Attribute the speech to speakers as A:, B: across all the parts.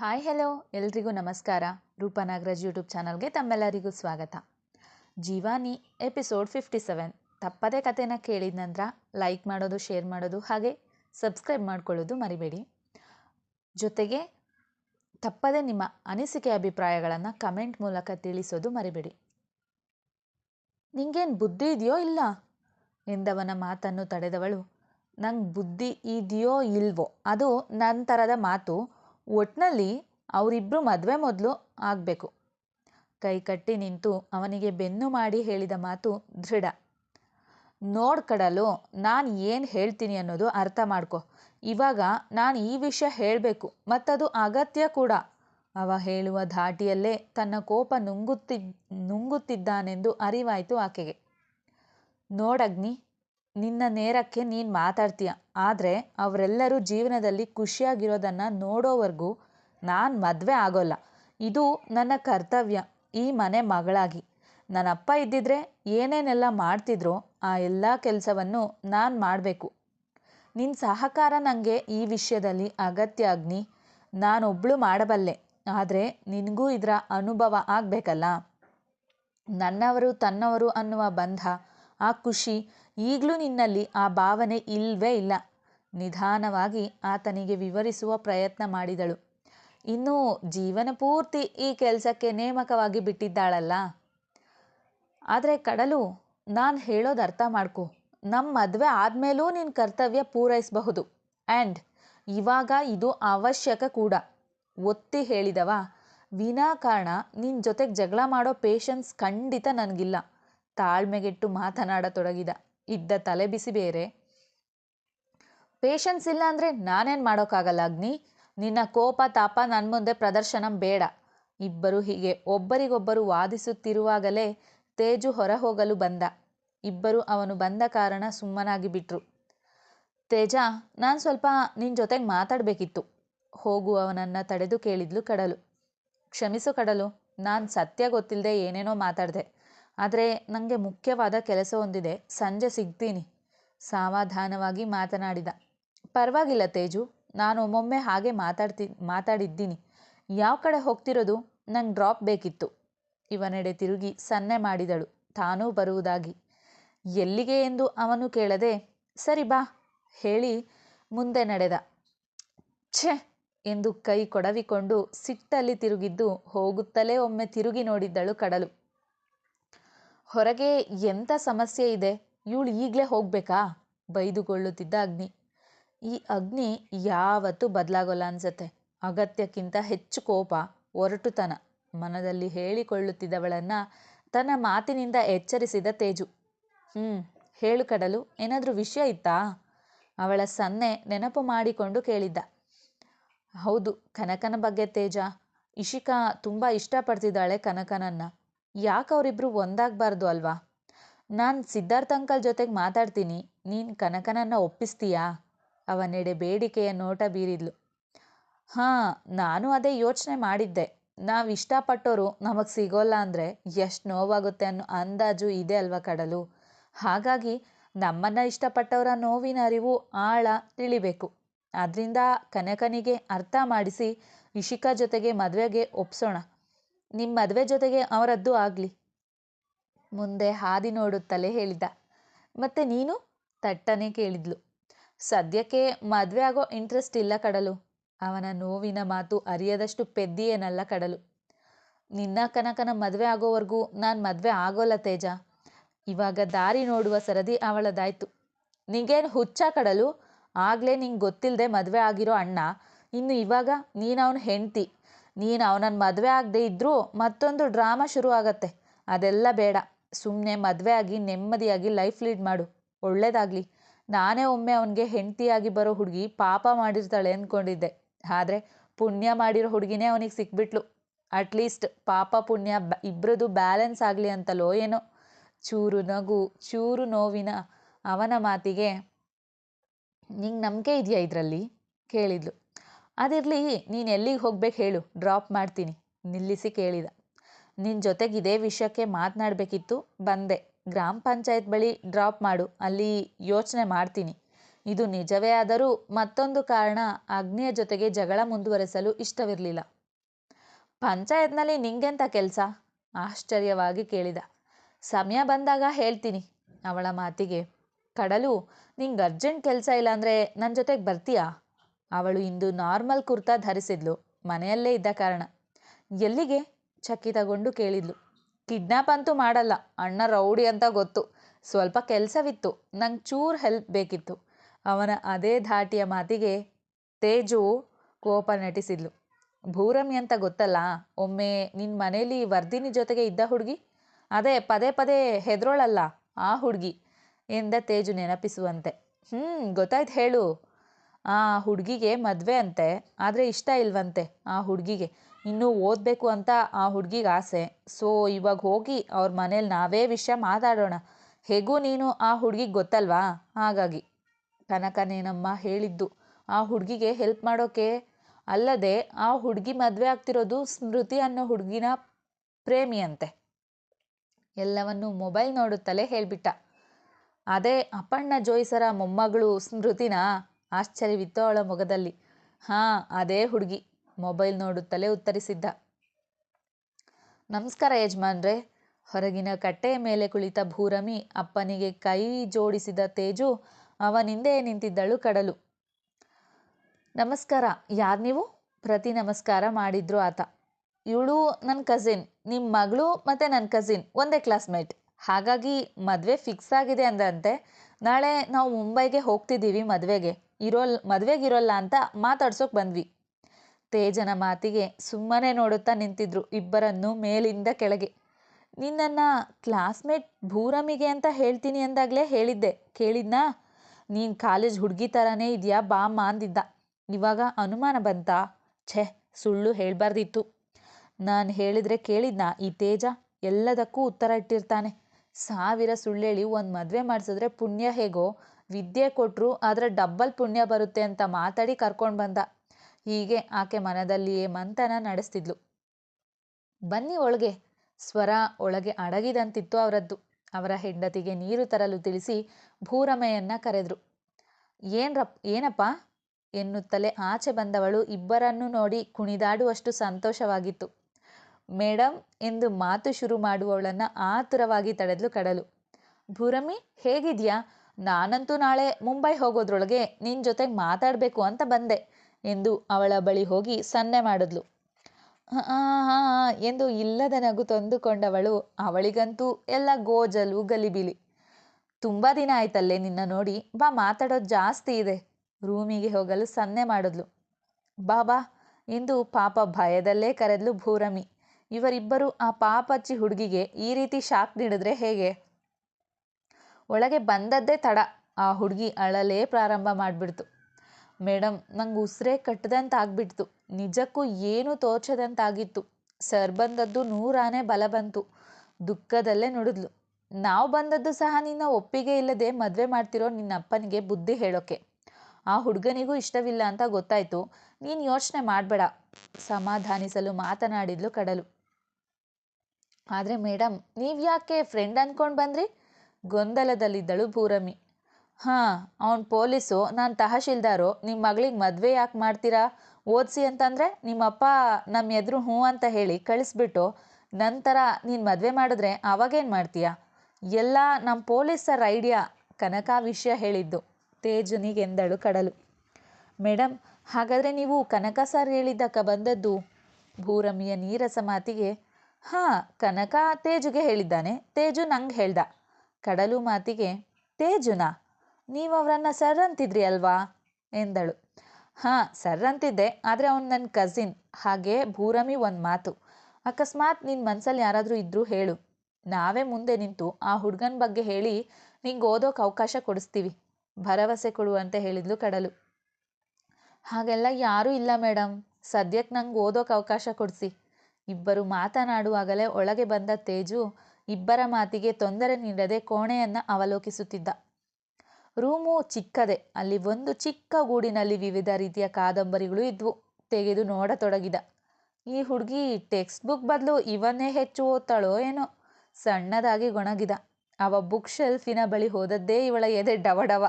A: Hi hello ಎಲ್ರಿಗೂ ನಮಸ್ಕಾರ. Roopa Nagaraj YouTube ಚಾನಲ್ಗೆ ತಮ್ಮೆಲ್ಲರಿಗೂ ಸ್ವಾಗತ. ಜೀವಾನಿ ಎಪಿಸೋಡ್ ಫಿಫ್ಟಿ ಸೆವೆನ್ ತಪ್ಪದೇ ಕಥೆನ ಕೇಳಿದ ನಂತರ ಲೈಕ್ ಮಾಡೋದು ಶೇರ್ ಮಾಡೋದು ಹಾಗೆ ಸಬ್ಸ್ಕ್ರೈಬ್ ಮಾಡ್ಕೊಳ್ಳೋದು ಮರಿಬೇಡಿ. ಜೊತೆಗೆ ತಪ್ಪದೇ ನಿಮ್ಮ ಅನಿಸಿಕೆ ಅಭಿಪ್ರಾಯಗಳನ್ನು ಕಮೆಂಟ್ ಮೂಲಕ ತಿಳಿಸೋದು ಮರಿಬೇಡಿ. ನಿಂಗೇನು ಬುದ್ಧಿ ಇದೆಯೋ ಇಲ್ಲ? ಎಂದವನ ಮಾತನ್ನು ತಡೆದವಳು. ನಂಗೆ ಬುದ್ಧಿ ಇದೆಯೋ ಇಲ್ವೋ? ಅದು ನನ್ನ ಥರದ ಮಾತು. ಒಟ್ನಲ್ಲಿ ಅವರಿಬ್ಬರು ಮದುವೆ ಮೊದಲು ಆಗಬೇಕು. ಕೈ ಕಟ್ಟಿ ನಿಂತು ಅವನಿಗೆ ಬೆನ್ನು ಮಾಡಿ ಹೇಳಿದ ಮಾತು ದೃಢ. ನೋಡ್ ಕಡಲು, ನಾನು ಏನು ಹೇಳ್ತೀನಿ ಅನ್ನೋದು ಅರ್ಥ ಮಾಡ್ಕೊ. ಇವಾಗ ನಾನು ಈ ವಿಷಯ ಹೇಳಬೇಕು, ಮತ್ತದು ಅಗತ್ಯ ಕೂಡ. ಅವ ಹೇಳುವ ಧಾಟಿಯಲ್ಲೇ ತನ್ನ ಕೋಪ ನುಂಗುತ್ತಿ, ನುಂಗುತ್ತಿದ್ದಾನೆಂದು ಅರಿವಾಯಿತು ಆಕೆಗೆ. ನೋಡಗ್ನಿ ನಿನ್ನ ನೇರಕ್ಕೆ ನೀನು ಮಾತಾಡ್ತೀಯ. ಆದರೆ ಅವರೆಲ್ಲರೂ ಜೀವನದಲ್ಲಿ ಖುಷಿಯಾಗಿರೋದನ್ನು ನೋಡೋವರೆಗೂ ನಾನು ಮದುವೆ ಆಗೋಲ್ಲ. ಇದು ನನ್ನ ಕರ್ತವ್ಯ, ಈ ಮನೆ ಮಗಳಾಗಿ. ನನ್ನ ಅಪ್ಪ ಇದ್ದಿದ್ರೆ ಏನೇನೆಲ್ಲ ಮಾಡ್ತಿದ್ರೋ ಆ ಎಲ್ಲ ಕೆಲಸವನ್ನು ನಾನು ಮಾಡಬೇಕು. ನಿನ್ನ ಸಹಕಾರ ನನಗೆ ಈ ವಿಷಯದಲ್ಲಿ ಅಗತ್ಯ ಅಗ್ನಿ. ನಾನೊಬ್ಬಳು ಮಾಡಬಲ್ಲೆ, ಆದರೆ ನಿನಗೂ ಇದರ ಅನುಭವ ಆಗಬೇಕಲ್ಲ. ನನ್ನವರು ತನ್ನವರು ಅನ್ನುವ ಬಂಧ, ಆ ಖುಷಿ ಈಗಲೂ ನಿನ್ನಲ್ಲಿ ಆ ಭಾವನೆ ಇಲ್ಲವೇ ಇಲ್ಲ. ನಿಧಾನವಾಗಿ ಆತನಿಗೆ ವಿವರಿಸುವ ಪ್ರಯತ್ನ ಮಾಡಿದಳು. ಇನ್ನು ಜೀವನ ಪೂರ್ತಿ ಈ ಕೆಲಸಕ್ಕೆ ನೇಮಕವಾಗಿ ಬಿಟ್ಟಿದ್ದಾಳಲ್ಲ. ಆದರೆ ಕಡಲು, ನಾನು ಹೇಳೋದು ಅರ್ಥ ಮಾಡ್ಕೊ. ನಮ್ಮ ಮದುವೆ ಆದಮೇಲೂ ನಿನ್ನ ಕರ್ತವ್ಯ ಪೂರೈಸಬಹುದು. ಆ್ಯಂಡ್ ಇವಾಗ ಇದು ಅವಶ್ಯಕ ಕೂಡ. ಒತ್ತಿ ಹೇಳಿದವ ವಿನಾಕಾರಣ ನಿನ್ನ ಜೊತೆಗೆ ಜಗಳ ಮಾಡೋ ಪೇಷನ್ಸ್ ಖಂಡಿತ ನನಗಿಲ್ಲ. ತಾಳ್ಮೆಗೆಟ್ಟು ಮಾತನಾಡತೊಡಗಿದ. ಇದ್ದ ತಲೆ ಬಿಸಿ ಬೇರೆ. ಪೇಷನ್ಸ್ ಇಲ್ಲ ಅಂದರೆ ನಾನೇನು ಮಾಡೋಕ್ಕಾಗಲ್ಲ ಅಗ್ನಿ. ನಿನ್ನ ಕೋಪ, ತಾಪ ನನ್ನ ಮುಂದೆ ಪ್ರದರ್ಶನ ಬೇಡ. ಇಬ್ಬರು ಹೀಗೆ ಒಬ್ಬರಿಗೊಬ್ಬರು ವಾದಿಸುತ್ತಿರುವಾಗಲೇ ತೇಜು ಹೊರ ಹೋಗಲು ಬಂದ. ಇಬ್ಬರು ಅವನು ಬಂದ ಕಾರಣ ಸುಮ್ಮನಾಗಿ ಬಿಟ್ರು. ತೇಜ, ನಾನು ಸ್ವಲ್ಪ ನಿನ್ನ ಜೊತೆಗೆ ಮಾತಾಡಬೇಕಿತ್ತು. ಹೋಗು ಅವನನ್ನು ತಡೆದು ಕೇಳಿದ್ಲು ಕಡಲು. ಕ್ಷಮಿಸು ಕಡಲು, ನಾನು ಸತ್ಯ ಗೊತ್ತಿಲ್ಲದೆ ಏನೇನೋ ಮಾತಾಡಿದೆ. ಆದರೆ ನನಗೆ ಮುಖ್ಯವಾದ ಕೆಲಸ ಒಂದಿದೆ. ಸಂಜೆ ಸಿಗ್ತೀನಿ. ಸಾವಧಾನವಾಗಿ ಮಾತನಾಡಿದ. ಪರವಾಗಿಲ್ಲ ತೇಜು. ನಾನು ಒಮ್ಮೊಮ್ಮೆ ಹಾಗೆ ಮಾತಾಡ್ತಿ, ಮಾತಾಡಿದ್ದೀನಿ. ಯಾವ ಕಡೆ ಹೋಗ್ತಿರೋದು? ನಂಗೆ ಡ್ರಾಪ್ ಬೇಕಿತ್ತು. ಇವನೆಡೆ ತಿರುಗಿ ಸನ್ನೆ ಮಾಡಿದಳು. ತಾನೂ ಬರುವುದಾಗಿ. ಎಲ್ಲಿಗೆ ಎಂದು ಅವನು ಕೇಳದೆ, ಸರಿ ಬಾ, ಹೇಳಿ ಮುಂದೆ ನಡೆದ. ಛೆ! ಎಂದು ಕೈ ಕೊಡವಿಕೊಂಡು ಸಿಟ್ಟಲ್ಲಿ ತಿರುಗಿದ್ದು ಹೋಗುತ್ತಲೇ ಒಮ್ಮೆ ತಿರುಗಿ ನೋಡಿದ್ದಳು ಕಡಲು. ಹೊರಗೆ ಎಂಥ ಸಮಸ್ಯೆ ಇದೆ? ಇವಳು ಈಗಲೇ ಹೋಗ್ಬೇಕಾ? ಬೈದುಕೊಳ್ಳುತ್ತಿದ್ದ ಅಗ್ನಿ. ಈ ಅಗ್ನಿ ಯಾವತ್ತೂ ಬದಲಾಗೋಲ್ಲ ಅನ್ಸತ್ತೆ. ಅಗತ್ಯಕ್ಕಿಂತ ಹೆಚ್ಚು ಕೋಪ, ಒರಟುತನ. ಮನದಲ್ಲಿ ಹೇಳಿಕೊಳ್ಳುತ್ತಿದ್ದವಳನ್ನ ತನ್ನ ಮಾತಿನಿಂದ ಎಚ್ಚರಿಸಿದ ತೇಜು. ಹ್ಞೂ ಹೇಳು ಕಡಲು, ಏನಾದರೂ ವಿಷಯ ಇತ್ತಾ? ಅವಳ ಸನ್ನೆ ನೆನಪು ಮಾಡಿಕೊಂಡು ಕೇಳಿದ್ದ. ಹೌದು, ಕನಕನ ಬಗ್ಗೆ ತೇಜ. ಇಶಿಕಾ ತುಂಬ ಇಷ್ಟಪಡ್ತಿದ್ದಾಳೆ ಕನಕನನ್ನು. ಯಾಕೆ ಅವರಿಬ್ಬರು ಒಂದಾಗಬಾರ್ದು ಅಲ್ವಾ? ನಾನು ಸಿದ್ಧಾರ್ಥ ಅಂಕಲ್ ಜೊತೆಗೆ ಮಾತಾಡ್ತೀನಿ. ನೀನು ಕನಕನನ್ನು ಒಪ್ಪಿಸ್ತೀಯಾ? ಅವನೆಡೆ ಬೇಡಿಕೆಯ ನೋಟ ಬೀರಿದ್ಲು. ಹಾಂ, ನಾನು ಅದೇ ಯೋಚನೆ ಮಾಡಿದ್ದೆ. ನಾವು ಇಷ್ಟಪಟ್ಟೋರು ನಮಗೆ ಸಿಗೋಲ್ಲ ಅಂದರೆ ಎಷ್ಟು ನೋವಾಗುತ್ತೆ ಅನ್ನೋ ಅಂದಾಜು ಇದೆ ಅಲ್ವಾ ಕಡಲು? ಹಾಗಾಗಿ ನಮ್ಮನ್ನು ಇಷ್ಟಪಟ್ಟವರ ನೋವಿನ ಅರಿವು ಆಳ ತಿಳಿಬೇಕು. ಅದರಿಂದ ಕನಕನಿಗೆ ಅರ್ಥ ಮಾಡಿಸಿ ಇಶಿಕಾ ಜೊತೆಗೆ ಮದುವೆಗೆ ಒಪ್ಸೋಣ. ನಿಮ್ಮ ಮದುವೆ ಜೊತೆಗೆ ಅವರದ್ದು ಆಗಲಿ. ಮುಂದೆ ಹಾದಿ ನೋಡುತ್ತಲೇ ಹೇಳಿದ. ಮತ್ತೆ ನೀನು? ತಟ್ಟನೆ ಕೇಳಿದ್ಲು. ಸದ್ಯಕ್ಕೆ ಮದುವೆ ಆಗೋ ಇಂಟ್ರೆಸ್ಟ್ ಇಲ್ಲ ಕಡಲು. ಅವನ ನೋವಿನ ಮಾತು ಅರಿಯದಷ್ಟು ಪೆದ್ದಿಯೇನಲ್ಲ ಕಡಲು. ನಿನ್ನ ಕನಕನ ಮದುವೆ ಆಗೋವರೆಗೂ ನಾನು ಮದುವೆ ಆಗೋಲ್ಲ ತೇಜ. ಇವಾಗ ದಾರಿ ನೋಡುವ ಸರದಿ ಅವಳದಾಯ್ತು. ನಿಂಗೇನು ಹುಚ್ಚ ಕಡಲು? ಆಗಲೇ ನಿಂಗೆ ಗೊತ್ತಿಲ್ಲದೆ ಮದುವೆ ಆಗಿರೋ ಅಣ್ಣ, ಇನ್ನು ಇವಾಗ ನೀನು ಅವನ ಹೆಂಡ್ತಿ. ನೀನು ಅವನನ್ನು ಮದುವೆ ಆಗದೆ ಇದ್ದರೂ ಮತ್ತೊಂದು ಡ್ರಾಮಾ ಶುರು ಆಗತ್ತೆ ಅದೆಲ್ಲ ಬೇಡ. ಸುಮ್ಮನೆ ಮದುವೆ ಆಗಿ ನೆಮ್ಮದಿಯಾಗಿ ಲೈಫ್ ಲೀಡ್ ಮಾಡು. ಒಳ್ಳೇದಾಗಲಿ. ನಾನೇ ಒಮ್ಮೆ ಅವನಿಗೆ ಹೆಂಡತಿಯಾಗಿ ಬರೋ ಹುಡುಗಿ ಪಾಪ ಮಾಡಿರ್ತಾಳೆ ಅಂದ್ಕೊಂಡಿದ್ದೆ ಆದರೆ ಪುಣ್ಯ ಮಾಡಿರೋ ಹುಡುಗಿನೇ ಅವನಿಗೆ ಸಿಕ್ಬಿಟ್ಲು. ಅಟ್ಲೀಸ್ಟ್ ಪಾಪ, ಪುಣ್ಯ ಇಬ್ಬರದು ಬ್ಯಾಲೆನ್ಸ್ ಆಗಲಿ ಅಂತಲೋ ಏನೋ. ಚೂರು ನಗು, ಚೂರು ನೋವಿನ ಅವನ ಮಾತಿಗೆ, ನಿಂಗೆ ನಂಬಿಕೆ ಇದೆಯಾ ಇದರಲ್ಲಿ? ಕೇಳಿದ್ಲು. ಅದಿರಲಿ, ನೀನು ಎಲ್ಲಿಗೆ ಹೋಗ್ಬೇಕು ಹೇಳು, ಡ್ರಾಪ್ ಮಾಡ್ತೀನಿ, ನಿಲ್ಲಿಸಿ ಕೇಳಿದ. ನಿನ್ನ ಜೊತೆಗೆ ಇದೇ ವಿಷಯಕ್ಕೆ ಮಾತನಾಡಬೇಕಿತ್ತು, ಬಂದೆ. ಗ್ರಾಮ ಪಂಚಾಯತ್ ಬಳಿ ಡ್ರಾಪ್ ಮಾಡು, ಅಲ್ಲಿ ಯೋಚನೆ ಮಾಡ್ತೀನಿ. ಇದು ನಿಜವೇ ಆದರೂ ಮತ್ತೊಂದು ಕಾರಣ, ಅಗ್ನಿಯ ಜೊತೆಗೆ ಜಗಳ ಮುಂದುವರೆಸಲು ಇಷ್ಟವಿರಲಿಲ್ಲ. ಪಂಚಾಯತ್ನಲ್ಲಿ ನಿಂಗೆಂತ ಕೆಲಸ? ಆಶ್ಚರ್ಯವಾಗಿ ಕೇಳಿದ. ಸಮಯ ಬಂದಾಗ ಹೇಳ್ತೀನಿ, ಅವಳ ಮಾತಿಗೆ. ಕಡಲು, ನಿಂಗೆ ಅರ್ಜೆಂಟ್ ಕೆಲಸ ಇಲ್ಲ ಅಂದರೆ ನನ್ನ ಜೊತೆಗೆ ಬರ್ತೀಯಾ? ಅವಳು ಇಂದು ನಾರ್ಮಲ್ ಕುರ್ತಾ ಧರಿಸಿದ್ಲು. ಮನೆಯಲ್ಲೇ ಇದ್ದ ಕಾರಣ. ಎಲ್ಲಿಗೆ? ಚಕ್ಕಿ ತಗೊಂಡು ಕೇಳಿದ್ಲು. ಕಿಡ್ನಾಪ್ ಅಂತೂ ಮಾಡಲ್ಲ. ಅಣ್ಣ ರೌಡಿ ಅಂತ ಗೊತ್ತು. ಸ್ವಲ್ಪ ಕೆಲಸವಿತ್ತು. ನಂಗೆ ಚೂರು ಹೆಲ್ಪ್ ಬೇಕಿತ್ತು. ಅವನ ಅದೇ ಧಾಟಿಯ ಮಾತಿಗೆ ತೇಜು ಕೋಪ ನಟಿಸಿದ್ಲು. ಭೂರಮಿ ಅಂತ ಗೊತ್ತಲ್ಲ? ಒಮ್ಮೆ ನಿನ್ನ ಮನೇಲಿ ವರ್ಧಿನಿ ಜೊತೆಗೆ ಇದ್ದ ಹುಡುಗಿ? ಅದೇ, ಪದೇ ಪದೇ ಹೆದ್ರೋಳಲ್ಲ ಆ ಹುಡುಗಿ? ಎಂದ ತೇಜು ನೆನಪಿಸುವಂತೆ. ಹ್ಞೂ ಗೊತ್ತಾಯ್ತು ಹೇಳು. ಆ ಹುಡುಗಿಗೆ ಮದುವೆ ಅಂತೆ, ಆದರೆ ಇಷ್ಟ ಇಲ್ವಂತೆ ಆ ಹುಡುಗಿಗೆ. ಇನ್ನೂ ಓದಬೇಕು ಅಂತ ಆ ಹುಡುಗಿಗೆ ಆಸೆ. ಸೊ, ಇವಾಗ ಹೋಗಿ ಅವ್ರ ಮನೇಲಿ ನಾವೇ ವಿಷಯ ಮಾತಾಡೋಣ. ಹೇಗೂ ನೀನು ಆ ಹುಡುಗಿಗೆ ಗೊತ್ತಲ್ವಾ? ಹಾಗಾಗಿ. ಕನಕನೇನಮ್ಮ ಹೇಳಿದ್ದು, ಆ ಹುಡುಗಿಗೆ ಹೆಲ್ಪ್ ಮಾಡೋಕೆ ಅಲ್ಲದೆ ಆ ಹುಡುಗಿ ಮದುವೆ ಆಗ್ತಿರೋದು ಸ್ಮೃತಿ ಅನ್ನೋ ಹುಡುಗಿನ ಪ್ರೇಮಿಯಂತೆ ಎಲ್ಲವನ್ನು ಮೊಬೈಲ್ ನೋಡುತ್ತಲೇ ಹೇಳಿಬಿಟ್ಟ. ಅದೇ ಅಪ್ಪಣ್ಣ ಜೋಯಿಸರ ಮೊಮ್ಮಗಳು ಸ್ಮೃತಿನಾ? ಆಶ್ಚರ್ಯವಿತ್ತು ಅವಳ ಮುಖದಲ್ಲಿ. ಹಾಂ, ಅದೇ ಹುಡುಗಿ. ಮೊಬೈಲ್ ನೋಡುತ್ತಲೇ ಉತ್ತರಿಸಿದ್ದ. ನಮಸ್ಕಾರ ಯಜಮಾನ್ರೆ. ಹೊರಗಿನ ಕಟ್ಟೆಯ ಮೇಲೆ ಕುಳಿತ ಭೂರಮಿ ಅಪ್ಪನಿಗೆ ಕೈ ಜೋಡಿಸಿದ ತೇಜು ಅವನಿಂದೇ ನಿಂತಿದ್ದಳು ಕಡಲು. ನಮಸ್ಕಾರ, ಯಾರು ನೀವು? ಪ್ರತಿ ನಮಸ್ಕಾರ ಮಾಡಿದ್ರು ಆತ. ಇವಳು ನನ್ನ ಕಸಿನ್ ನಿಮ್ಮ ಮಗಳು ಮತ್ತು ನನ್ನ ಕಸಿನ್ ಒಂದೇ ಕ್ಲಾಸ್ಮೇಟ್ ಹಾಗಾಗಿ ಮದುವೆ ಫಿಕ್ಸ್ ಆಗಿದೆ ಅಂದಂತೆ ನಾಳೆ ನಾವು ಮುಂಬೈಗೆ ಹೋಗ್ತಿದ್ದೀವಿ ಮದುವೆಗೆ. ಇರೋಲ್, ಮದುವೆಗೆ ಇರೋಲ್ಲ ಅಂತ ಮಾತಾಡ್ಸೋಕೆ ಬಂದ್ವಿ. ತೇಜನ ಮಾತಿಗೆ ಸುಮ್ಮನೆ ನೋಡುತ್ತಾ ನಿಂತಿದ್ರು ಇಬ್ಬರನ್ನು ಮೇಲಿಂದ ಕೆಳಗೆ. ನಿನ್ನನ್ನು ಕ್ಲಾಸ್ಮೇಟ್ ಭೂರಮಿಗೆ ಅಂತ ಹೇಳ್ತೀನಿ ಅಂದಾಗಲೇ ಹೇಳಿದ್ದೆ. ಕೇಳಿದ್ನಾ? ನೀನು ಕಾಲೇಜ್ ಹುಡುಗಿ ಥರನೇ ಇದೆಯಾ ಬಾಮ್ಮ ಅಂದಿದ್ದ. ಇವಾಗ ಅನುಮಾನ ಬಂತಾ? ಛೆ, ಸುಳ್ಳು ಹೇಳಬಾರ್ದಿತ್ತು. ನಾನು ಹೇಳಿದರೆ ಕೇಳಿದ್ನಾ ಈ ತೇಜ? ಎಲ್ಲದಕ್ಕೂ ಉತ್ತರ ಇಟ್ಟಿರ್ತಾನೆ. ಸಾವಿರ ಸುಳ್ಳೇಳಿ ಒಂದು ಮದುವೆ ಮಾಡಿಸಿದ್ರೆ ಪುಣ್ಯ ಹೇಗೋ ವಿದ್ಯೆ ಕೊಟ್ಟರು ಆದರೆ ಡಬ್ಬಲ್ ಪುಣ್ಯ ಬರುತ್ತೆ ಅಂತ ಮಾತಾಡಿ ಕರ್ಕೊಂಡು ಬಂದ. ಹೀಗೆ ಆಕೆ ಮನದಲ್ಲಿಯೇ ಮಂಥನ ನಡೆಸ್ತಿದ್ಲು. ಬನ್ನಿ ಒಳಗೆ. ಸ್ವರ ಒಳಗೆ ಅಡಗಿದಂತಿತ್ತು ಅವರದ್ದು. ಅವರ ಹೆಂಡತಿಗೆ ನೀರು ತರಲು ತಿಳಿಸಿ ಭೂರಮೆಯನ್ನ ಕರೆದ್ರು. ಏನ್ರಪ್ ಏನಪ್ಪ? ಎನ್ನುತ್ತಲೇ ಆಚೆ ಬಂದವಳು ಇಬ್ಬರನ್ನೂ ನೋಡಿ ಕುಣಿದಾಡುವಷ್ಟು ಸಂತೋಷವಾಗಿತ್ತು. ಮೇಡಮ್ ಎಂದು ಮಾತು ಶುರು ಮಾಡುವವಳನ್ನು ಆತುರವಾಗಿ ತಡೆದ್ಲು ಕಡಲು. ಭೂರಮಿ, ಹೇಗಿದ್ಯಾ? ನಾನಂತೂ ನಾಳೆ ಮುಂಬೈ ಹೋಗೋದ್ರೊಳಗೆ ನಿನ್ನ ಜೊತೆಗೆ ಮಾತಾಡಬೇಕು ಅಂತ ಬಂದೆ ಎಂದು ಅವಳ ಬಳಿ ಹೋಗಿ ಸನ್ನೆ ಮಾಡಿದ್ಲು. ಎಂದು ಇಲ್ಲದ ನಗು ತಂದುಕೊಂಡವಳು ಅವಳಿಗಂತೂ ಎಲ್ಲ ಗೋಜಲು ಗಲಿಬಿಲಿ. ತುಂಬ ದಿನ ಆಯ್ತಲ್ಲೇ ನಿನ್ನ ನೋಡಿ, ಬಾ ಮಾತಾಡೋದು ಜಾಸ್ತಿ ಇದೆ, ರೂಮಿಗೆ ಹೋಗಲು ಸನ್ನೆ ಮಾಡಿದ್ಲು. ಬಾ ಬಾ, ಎಂದು ಪಾಪ ಭಯದಲ್ಲೇ ಕರೆದ್ಲು ಭೂರಮಿ. ಇವರಿಬ್ಬರು ಆ ಪಾಪಚ್ಚಿ ಹುಡುಗಿಗೆ ಈ ರೀತಿ ಶಾಕ್ ನೀಡಿದ್ರೆ ಹೇಗೆ? ಒಳಗೆ ಬಂದದ್ದೇ ತಡ. ಆ ಹುಡುಗಿ ಅಳಲೇ ಪ್ರಾರಂಭ ಮಾಡಿಬಿಡ್ತು. ಮೇಡಮ್ ನಂಗೆ ಉಸಿರೇ ಕಟ್ಟದಂತಾಗ್ಬಿಡ್ತು ನಿಜಕ್ಕೂ ಏನೂ ತೋಚದಂತಾಗಿತ್ತು ಸರ್ ಬಂದದ್ದು ನೂರಾನೆ ಬಲ ಬಂತು. ದುಃಖದಲ್ಲೇ ನುಡಿದ್ಲು. ನಾವು ಬಂದದ್ದು ಸಹ ನಿನ್ನ ಒಪ್ಪಿಗೆ ಇಲ್ಲದೆ ಮದುವೆ ಮಾಡ್ತಿರೋ ನಿನ್ನ ಅಪ್ಪನಿಗೆ ಬುದ್ಧಿ ಹೇಳೋಕೆ. ಆ ಹುಡುಗನಿಗೂ ಇಷ್ಟವಿಲ್ಲ ಅಂತ ಗೊತ್ತಾಯ್ತು. ನೀನು ಯೋಚನೆ ಮಾಡಬೇಡ. ಸಮಾಧಾನಿಸಲು ಮಾತನಾಡಿದ್ಲು ಕಡಲು. ಆದರೆ ಮೇಡಮ್ ನೀವು ಯಾಕೆ ಫ್ರೆಂಡ್ ಅಂದ್ಕೊಂಡು ಬಂದ್ರಿ? ಗೊಂದಲದಲ್ಲಿದ್ದಳು ಭೂರಮಿ ಹಾಂ, ಅವ್ನು ಪೊಲೀಸು, ನಾನು ತಹಶೀಲ್ದಾರು ನಿಮ್ಮ ಮಗಳಿಗೆ ಮದುವೆ ಯಾಕೆ ಮಾಡ್ತೀರಾ? ಓದಿಸಿ ಅಂತಂದರೆ ನಿಮ್ಮಪ್ಪ ನಮ್ಮ ಎದುರು ಹ್ಞೂ ಅಂತ ಹೇಳಿ ಕಳಿಸ್ಬಿಟ್ಟು, ನಂತರ ನೀನು ಮದುವೆ ಮಾಡಿದ್ರೆ ಅವಾಗೇನು ಮಾಡ್ತೀಯ? ಎಲ್ಲ ನಮ್ಮ ಪೊಲೀಸರ ಐಡಿಯಾ, ಕನಕ ವಿಷಯ ಹೇಳಿದ್ದು. ತೇಜುನಿಗೆಂದಳು ಕಡಲು. ಮೇಡಮ್ ಹಾಗಾದರೆ ನೀವು ಕನಕ ಸರ್ ಹೇಳಿದ್ದಕ್ಕ ಬಂದದ್ದು? ಭೂರಮಿಯ ನೀರಸ ಮಾತಿಗೆ, ಹಾಂ, ಕನಕ ತೇಜುಗೆ ಹೇಳಿದ್ದಾನೆ. ತೇಜು ನಂಗೆ ಹೇಳ್ದ. ಕಡಲು ಮಾತಿಗೆ ತೇಜುನಾ ನೀವು ಅವರನ್ನು ಸರ್ ಅಂತಿದ್ರಿ ಅಲ್ವಾ? ಎಂದಳು. ಹಾಂ ಸರ್ ಅಂತಿದ್ದೆ ಆದರೆ ಅವನು ನನ್ನ ಕಸಿನ್, ಹಾಗೆ ಭೂರಮಿ ಒಂದು ಮಾತು. ಅಕಸ್ಮಾತ್ ನಿನ್ನ ಮನಸ್ಸಲ್ಲಿ ಯಾರಾದರೂ ಇದ್ದರೂ ಹೇಳು. ನಾವೇ ಮುಂದೆ ನಿಂತು ಆ ಹುಡುಗನ ಬಗ್ಗೆ ಹೇಳಿ ನಿಂಗೆ ಓದೋಕೆ ಅವಕಾಶ ಕೊಡಿಸ್ತೀವಿ. ಭರವಸೆ ಕೊಡುವಂತೆ ಹೇಳಿದ್ಲು ಕಡಲು. ಹಾಗೆಲ್ಲ ಯಾರೂ ಇಲ್ಲ ಮೇಡಮ್ ಸದ್ಯಕ್ಕೆ ನಂಗೆ ಓದೋಕೆ ಅವಕಾಶ ಕೊಡಿಸಿ. ಇಬ್ಬರು ಮಾತನಾಡುವಾಗಲೇ ಒಳಗೆ ಬಂದ ತೇಜು ಇಬ್ಬರ ಮಾತಿಗೆ ತೊಂದರೆ ನೀಡದೆ ಕೋಣೆಯನ್ನು ಅವಲೋಕಿಸುತ್ತಿದ್ದ. ರೂಮು ಚಿಕ್ಕದೆ, ಅಲ್ಲಿ ಒಂದು ಚಿಕ್ಕ ಗೂಡಿನಲ್ಲಿ ವಿವಿಧ ರೀತಿಯ ಕಾದಂಬರಿಗಳು ಇದ್ವು, ತೆಗೆದು ನೋಡತೊಡಗಿದ. ಈ ಹುಡುಗಿ ಟೆಕ್ಸ್ಟ್ ಬುಕ್ ಬದಲು ಇವನ್ನೇ ಹೆಚ್ಚು ಓದ್ತಾಳೋ ಏನೋ, ಸಣ್ಣದಾಗಿ ಗೊಣಗಿದ. ಅವ ಬುಕ್ ಶೆಲ್ಫಿನ ಬಳಿ ಹೋದದ್ದೇ ಇವಳ ಎದೆ ಡವಡವ.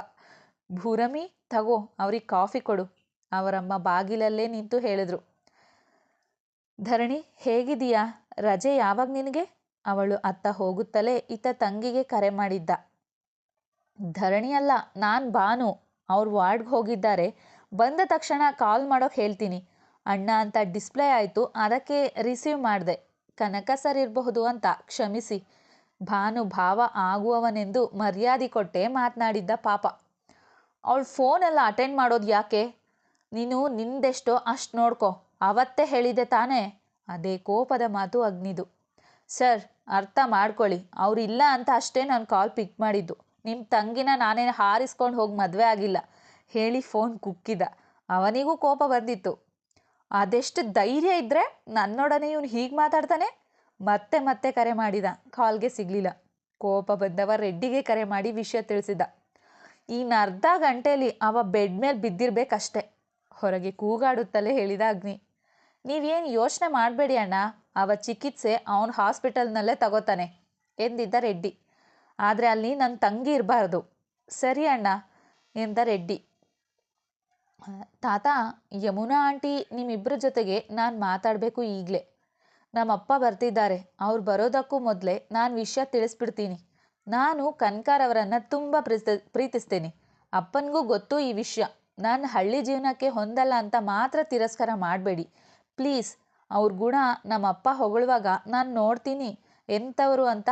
A: ಭೂರಮಿ, ತಗೋ, ಅವ್ರಿಗೆ ಕಾಫಿ ಕೊಡು, ಅವರಮ್ಮ ಬಾಗಿಲಲ್ಲೇ ನಿಂತು ಹೇಳಿದ್ರು. ಧರಣಿ ಹೇಗಿದೀಯಾ ರಜೆ ಯಾವಾಗ ನಿನಗೆ? ಅವಳು ಅತ್ತ ಹೋಗುತ್ತಲೇ ಇತ್ತ ತಂಗಿಗೆ ಕರೆ ಮಾಡಿದ್ದ. ಧರಣಿಯಲ್ಲ ನಾನು ಬಾನು ಅವ್ರು ವಾರ್ಡ್ಗೆ ಹೋಗಿದ್ದಾರೆ. ಬಂದ ತಕ್ಷಣ ಕಾಲ್ ಮಾಡೋಕೆ ಹೇಳ್ತೀನಿ. ಅಣ್ಣ ಅಂತ ಡಿಸ್ಪ್ಲೇ ಆಯಿತು, ಅದಕ್ಕೆ ರಿಸೀವ್ ಮಾಡಿದೆ. ಕನಕ ಸರ್ ಇರಬಹುದು ಅಂತ, ಕ್ಷಮಿಸಿ. ಭಾನು ಭಾವ ಆಗುವವನೆಂದು ಮರ್ಯಾದೆ ಕೊಟ್ಟೆ ಮಾತನಾಡಿದ್ದ ಪಾಪ. ಅವಳು ಫೋನೆಲ್ಲ ಅಟೆಂಡ್ ಮಾಡೋದು ಯಾಕೆ? ನೀನು ನಿಂದೆಷ್ಟೋ ಅಷ್ಟು ನೋಡ್ಕೊ. ಅವತ್ತೇ ಹೇಳಿದೆ ತಾನೇ? ಅದೇ ಕೋಪದ ಮಾತು ಅಗ್ನಿದು. ಸರ್, ಅರ್ಥ ಮಾಡ್ಕೊಳ್ಳಿ. ಅವ್ರು ಇಲ್ಲ ಅಂತ ಅಷ್ಟೇ ನಾನು ಕಾಲ್ ಪಿಕ್ ಮಾಡಿದ್ದು. ನಿಮ್ಮ ತಂಗಿನ ನಾನೇನು ಹಾರಿಸ್ಕೊಂಡು ಹೋಗಿ ಮದುವೆ ಆಗಿಲ್ಲ. ಹೇಳಿ ಫೋನ್ ಕುಕ್ಕಿದ. ಅವನಿಗೂ ಕೋಪ ಬಂದಿತ್ತು. ಅದೆಷ್ಟು ಧೈರ್ಯ ಇದ್ದರೆ ನನ್ನೊಡನೆ ಇವನು ಹೀಗೆ ಮಾತಾಡ್ತಾನೆ? ಮತ್ತೆ ಮತ್ತೆ ಕರೆ ಮಾಡಿದ. ಕಾಲ್ಗೆ ಸಿಗಲಿಲ್ಲ. ಕೋಪ ಬಂದವ ರೆಡ್ಡಿಗೆ ಕರೆ ಮಾಡಿ ವಿಷಯ ತಿಳಿಸಿದ. ಇನ್ನು ಅರ್ಧ ಗಂಟೆಯಲ್ಲಿ ಅವ ಬೆಡ್ ಮೇಲೆ ಬಿದ್ದಿರ್ಬೇಕಷ್ಟೆ. ಹೊರಗೆ ಕೂಗಾಡುತ್ತಲೇ ಹೇಳಿದ ಅಗ್ನಿ. ನೀವೇನು ಯೋಚನೆ ಮಾಡಬೇಡಿ ಅಣ್ಣ. ಅವ ಚಿಕಿತ್ಸೆ ಅವನು ಹಾಸ್ಪಿಟಲ್ನಲ್ಲೇ ತಗೋತಾನೆ ಎಂದಿದ್ದ ರೆಡ್ಡಿ. ಆದರೆ ಅಲ್ಲಿ ನನ್ನ ತಂಗಿ ಇರಬಾರ್ದು. ಸರಿ ಅಣ್ಣ ಎಂದ ರೆಡ್ಡಿ. ತಾತ, ಯಮುನಾ ಆಂಟಿ ನಿಮ್ಮಿಬ್ಬರ ಜೊತೆಗೆ ನಾನು ಮಾತಾಡಬೇಕು ಈಗಲೇ. ನಮ್ಮಪ್ಪ ಬರ್ತಿದ್ದಾರೆ. ಅವ್ರು ಬರೋದಕ್ಕೂ ಮೊದಲೇ ನಾನು ವಿಷಯ ತಿಳಿಸ್ಬಿಡ್ತೀನಿ. ನಾನು ಕನಕಾರವರನ್ನು ತುಂಬ ಪ್ರೀತಿ, ಪ್ರೀತಿಸ್ತೇನೆ. ಅಪ್ಪನಿಗೂ ಗೊತ್ತು ಈ ವಿಷಯ. ನಾನು ಹಳ್ಳಿ ಜೀವನಕ್ಕೆ ಹೊಂದಲ್ಲ ಅಂತ ಮಾತ್ರ ತಿರಸ್ಕಾರ ಮಾಡಬೇಡಿ. ಪ್ಲೀಸ್ ಅವ್ರ ಗುಣ ನಮ್ಮಪ್ಪ ಹೊಗಳುವಾಗ ನಾನು ನೋಡ್ತೀನಿ ಎಂಥವರು ಅಂತ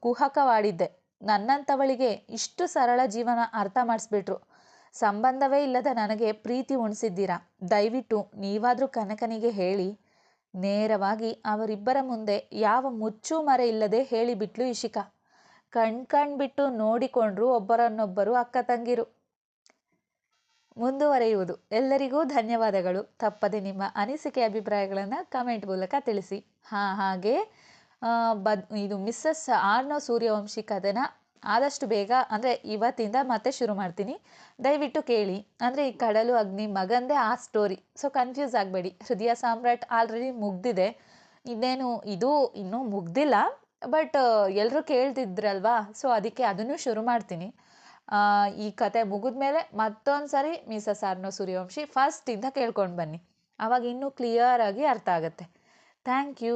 A: ಕುಹಕವಾಡಿದ್ದೆ. ನನ್ನಂಥವಳಿಗೆ ಇಷ್ಟು ಸರಳ ಜೀವನ ಅರ್ಥ ಮಾಡಿಸ್ಬಿಟ್ರು. ಸಂಬಂಧವೇ ಇಲ್ಲದ ನನಗೆ ಪ್ರೀತಿ ಉಣಿಸಿದ್ದೀರಾ? ದಯವಿಟ್ಟು ನೀವಾದರೂ ಕನಕನಿಗೆ ಹೇಳಿ. ನೇರವಾಗಿ ಅವರಿಬ್ಬರ ಮುಂದೆ ಯಾವ ಮುಚ್ಚು ಮರೆ ಇಲ್ಲದೆ ಹೇಳಿಬಿಟ್ಲು ಇಶಿಕಾ. ಕಣ್ ಕಣ್ಬಿಟ್ಟು ನೋಡಿಕೊಂಡ್ರು ಒಬ್ಬರನ್ನೊಬ್ಬರು ಅಕ್ಕ ತಂಗಿರು. ಮುಂದುವರೆಯುವುದು. ಎಲ್ಲರಿಗೂ ಧನ್ಯವಾದಗಳು. ತಪ್ಪದೆ ನಿಮ್ಮ ಅನಿಸಿಕೆ ಅಭಿಪ್ರಾಯಗಳನ್ನು ಕಮೆಂಟ್ ಮೂಲಕ ತಿಳಿಸಿ. ಹಾಂ, ಹಾಗೆ ಬದ್, ಇದು ಮಿಸ್ಸಸ್ ಆರ್ನೋ ಸೂರ್ಯವಂಶಿ ಕಥೆನ ಆದಷ್ಟು ಬೇಗ, ಅಂದರೆ ಇವತ್ತಿಂದ ಮತ್ತೆ ಶುರು ಮಾಡ್ತೀನಿ. ದಯವಿಟ್ಟು ಕೇಳಿ. ಅಂದರೆ ಈ ಕಡಲು ಅಗ್ನಿ ಮಗಂದೇ ಆ ಸ್ಟೋರಿ ಸೊ ಕನ್ಫ್ಯೂಸ್ ಆಗಬೇಡಿ. ಹೃದಯ ಸಾಮ್ರಾಟ್ ಆಲ್ರೆಡಿ ಮುಗ್ದಿದೆ. ಇನ್ನೇನು ಇದು ಇನ್ನೂ ಮುಗ್ದಿಲ್ಲ. ಬಟ್ ಎಲ್ಲರೂ ಕೇಳ್ತಿದ್ರಲ್ವಾ? ಸೊ ಅದಕ್ಕೆ ಅದನ್ನು ಶುರು ಮಾಡ್ತೀನಿ. ಈ ಕತೆ ಮುಗಿದ್ಮೇಲೆ ಮತ್ತೊಂದು ಸರಿ ಮಿಸಸ್ ಆರ್ನೋ ಸೂರ್ಯವಂಶಿ ಫಸ್ಟಿಂದ ಕೇಳ್ಕೊಂಡು ಬನ್ನಿ. ಆವಾಗ ಇನ್ನೂ ಕ್ಲಿಯರಾಗಿ ಅರ್ಥ ಆಗುತ್ತೆ. Thank you